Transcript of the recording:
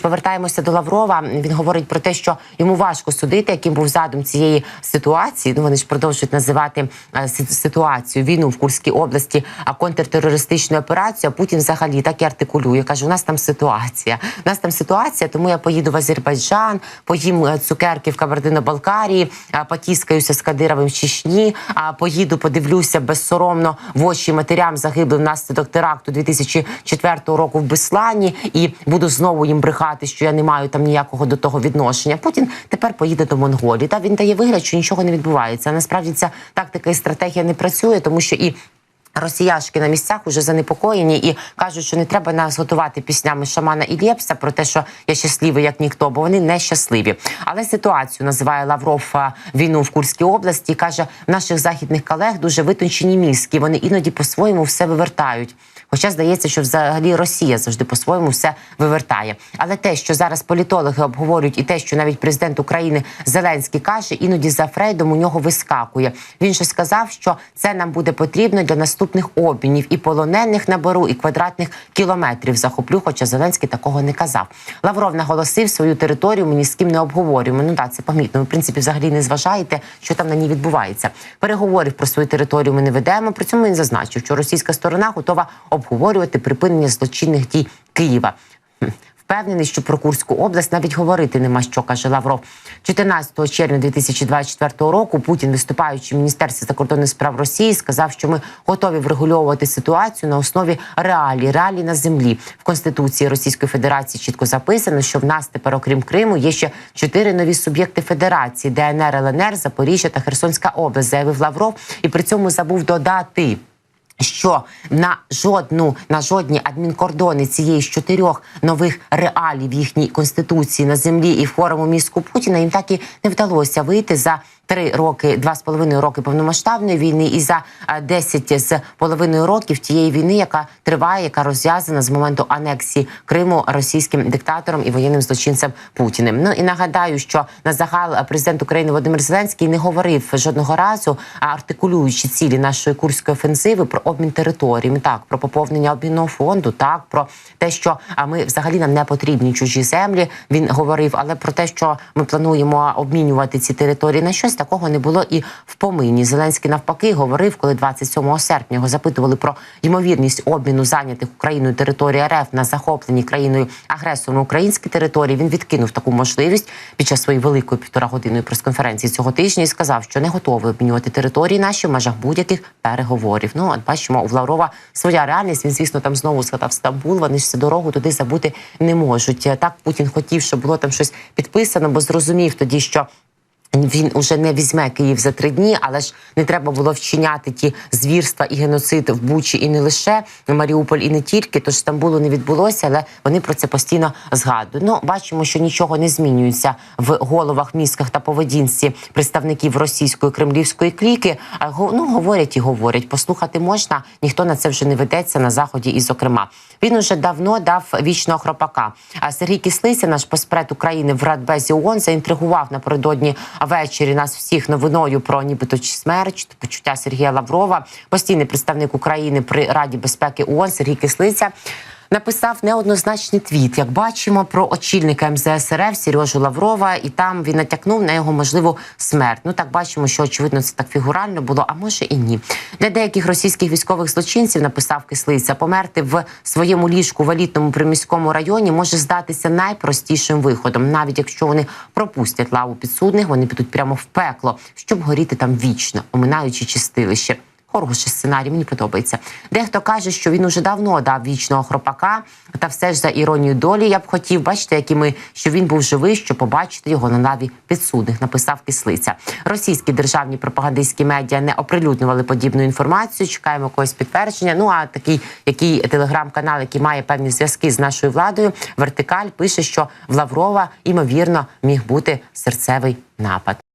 Повертаємося до Лаврова. Він говорить про те, що йому важко судити, яким був задум цієї ситуації. Ну вони ж продовжують називати е, ситуацію війну в Курській області, а контртерористичну операцію. А Путін взагалі так і артикулює. каже: у нас там ситуація. У нас там ситуація, тому я поїду в Азербайджан, поїм е, цукерки в Кабардино-Балкарії, е, потіскаюся з Кадировим в Чечні. А поїду, подивлюся безсоромно в очі матерям загиблим внаслідок теракту 2004 року в Беслані, і буду знову їм брехати, що я не маю там ніякого до того відношення. Путін тепер поїде до Монголії. Та він дає вигляд, що нічого не відбувається. Насправді ця тактика і стратегія не працює, тому що і. Росіяшки на місцях уже занепокоєні і кажуть, що не треба нас готувати піснями шамана і Лєпса про те, що я щасливий як ніхто, бо вони не щасливі. Але ситуацію називає Лавров війну в Курській області. каже, наших західних колег дуже витончені мізки. Вони іноді по-своєму все вивертають. Хоча здається, що взагалі Росія завжди по-своєму все вивертає. Але те, що зараз політологи обговорюють, і те, що навіть президент України Зеленський каже, іноді за Фрейдом у нього вискакує. Він же сказав, що це нам буде потрібно для наступних обмінів і полонених наберу, і квадратних кілометрів захоплю. Хоча Зеленський такого не казав. Лавров наголосив свою територію. Ми ні з ким не обговорюємо. Ну так, це помітно. Ви, в принципі, взагалі не зважаєте, що там на ній відбувається. Переговорів про свою територію ми не ведемо. При цьому він зазначив, що російська сторона готова обговорювати припинення злочинних дій Києва. Впевнений, що про Курську область навіть говорити нема що, каже Лавров. 14 червня 2024 року Путін, виступаючи в міністерстві закордонних справ Росії, сказав, що ми готові врегульовувати ситуацію на основі реалій, реалій на землі. В конституції Російської Федерації чітко записано, що в нас тепер, окрім Криму, є ще чотири нові суб'єкти Федерації: ДНР, ЛНР, Запоріжжя та Херсонська область, заявив Лавров, і при цьому забув додати що на жодну на жодні адмінкордони цієї з чотирьох нових реалій в їхній конституції на землі і в хворому мізку Путіна їм так і не вдалося вийти за три роки, два з половиною роки повномасштабної війни, і за е, десять з половиною років тієї війни, яка триває, яка розв'язана з моменту анексії Криму російським диктатором і воєнним злочинцем Путіним. Ну і нагадаю, що на загал е, президент України Володимир Зеленський не говорив жодного разу, артикулюючи цілі нашої курської офенсиви про обмін територіями, так про поповнення обмінного фонду, так про те, що ми взагалі нам не потрібні чужі землі. Він говорив, але про те, що ми плануємо обмінювати ці території на щось, такого не було і в помині. Зеленський навпаки говорив, коли 27 серпня його запитували про ймовірність обміну зайнятих Україною території РФ на захоплені країною агресором українські території. Він відкинув таку можливість під час своєї великої півтора годинної прес-конференції цього тижня і сказав, що не готовий обмінювати території наші в межах будь-яких переговорів. Ну от бачимо, у Лаврова своя реальність. Він, звісно, там знову згадав Стамбул. Вони ж дорогу туди забути не можуть. Так Путін хотів, щоб було там щось підписано, бо зрозумів тоді, що. Він уже не візьме Київ за три дні, але ж не треба було вчиняти ті звірства і геноцид в Бучі і не лише Маріуполь, і не тільки. Тож Стамбулу не відбулося, але вони про це постійно згадують. Ну бачимо, що нічого не змінюється в головах, мізках та поведінці представників російської кремлівської кліки. А ну говорять і говорять. Послухати можна, ніхто на це вже не ведеться на заході. І зокрема, він уже давно дав вічного хропака. А Сергій Кислиця, наш поспред України в Радбезі ООН, заінтригував напередодні ввечері нас всіх новиною про нібито чи смерть почуття Сергія Лаврова, постійний представник України при Раді безпеки ООН Сергій Кислиця. Написав неоднозначний твіт, як бачимо, про очільника МЗС РФ Сережу Лаврова, і там він натякнув на його можливу смерть. Ну так бачимо, що очевидно це так фігурально було, а може і ні. Для деяких російських військових злочинців написав кислиця, померти в своєму ліжку в елітному приміському районі може здатися найпростішим виходом, навіть якщо вони пропустять лаву підсудних, вони підуть прямо в пекло, щоб горіти там вічно, оминаючи чистилище. Хороший сценарій, мені подобається. Дехто каже, що він уже давно дав вічного хропака, та все ж за іронію долі я б хотів бачити, які ми що він був живий, щоб побачити його на лаві підсудних. Написав кислиця. Російські державні пропагандистські медіа не оприлюднювали подібну інформацію. Чекаємо якогось підтвердження. Ну а такий, який телеграм-канал, який має певні зв'язки з нашою владою, вертикаль пише, що в Лаврова ймовірно міг бути серцевий напад.